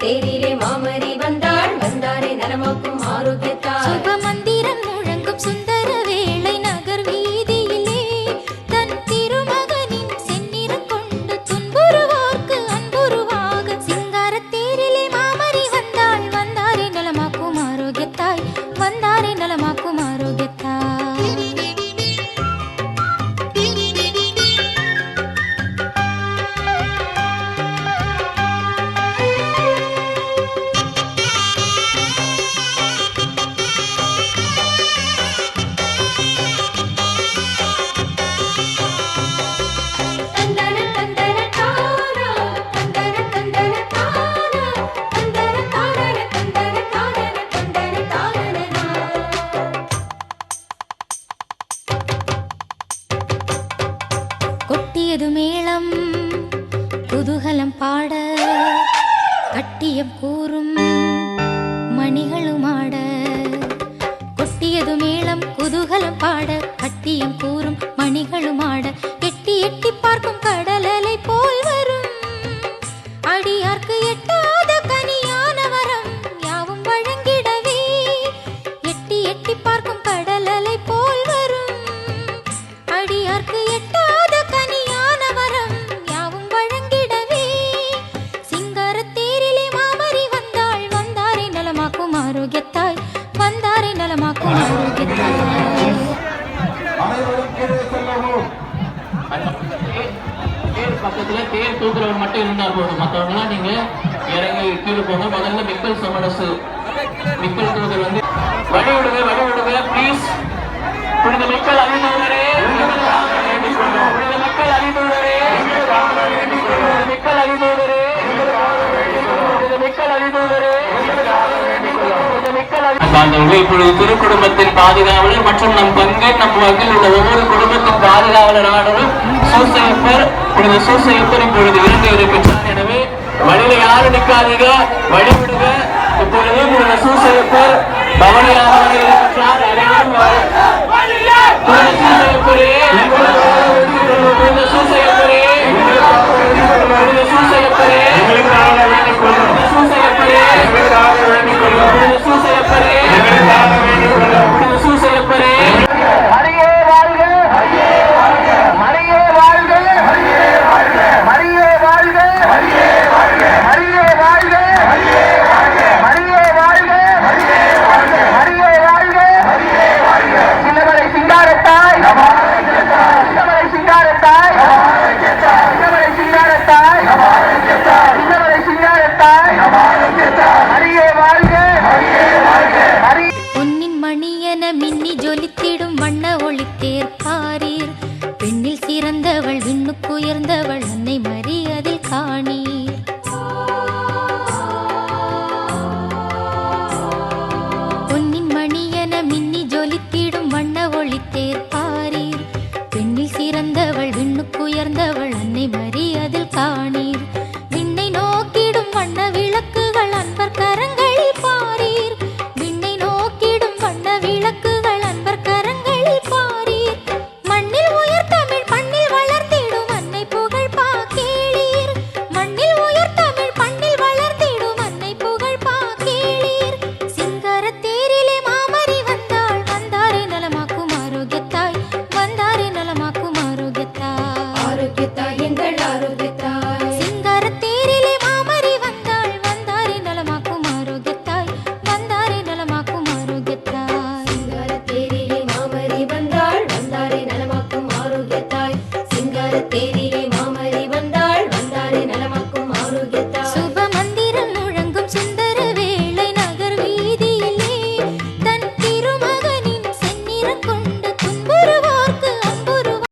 தேரிலே மாமரி வந்தாள் வந்தாரே நலமாக்கும் ஆரோக்கியத்தாய் கொட்டியது மேளம் குதூகலம் பாட கட்டியம் கூறும் மணிகளும் ஆட கொட்டியது மேளம் குதூகலம் பாட கட்டியம் கூறும் தேர் பக்கத்துல தேர் தூக்குறவர் மட்டும் இருந்தா போதும். மற்றவங்களாம் நீங்க இறங்கி கீழே போங்க. முதல்ல மிக்கல் சமரசு. மிக்கல் தூதர் வந்து வழி விடுங்க வழி விடுங்க ப்ளீஸ் மிக்கல் இப்பொழுது திருக்குடும்பத்தின் பாதுகாவலர் மற்றும் நம் பங்கு நம் வகையில் உள்ள ஒவ்வொரு குடும்பத்தின் பாதுகாவலரானவர் சூசையப்பர் புனித சூசையப்பர் இப்பொழுது இருந்து இருக்கின்றார். எனவே வழியில யாரும் நிற்காதீங்க வழி விடுங்க இப்பொழுது புனித சூசையப்பர் பவனியாக வருகிறார் பொன்னின் மணியன மின்னி ஜொலித்திடும் வண்ண ஒளித்தேர் பாரீர். பெண்ணில் சிறந்தவள் விண்ணுக்குயர்ந்தவள் அன்னை மரியதில் காணீர். பொன்னின் மணியன மின்னி ஜொலித்திடும் வண்ண ஒளித்தேர் பாரீர். பெண்ணில் சிறந்தவள் விண்ணுக்குயர்ந்தவள் அன்னை மரியதில் காணீர்.